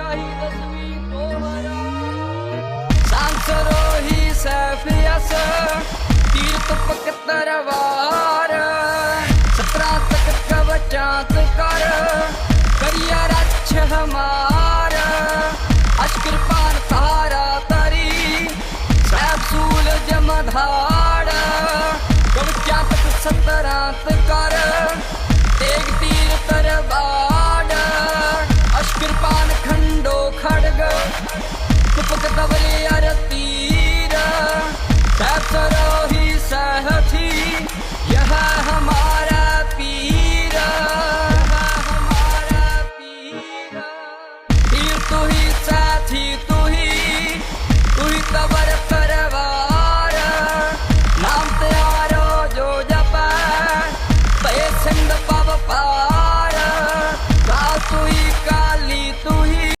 शाही तस्वीर तो को सांसरोही सैफियस तीर्थ पकतर वार सत्रह तक कवचात कर। करिया रक्ष हमार। अश्कृपान तारा। तरी सैफसूल जमधार। कवचात सतरात Bye.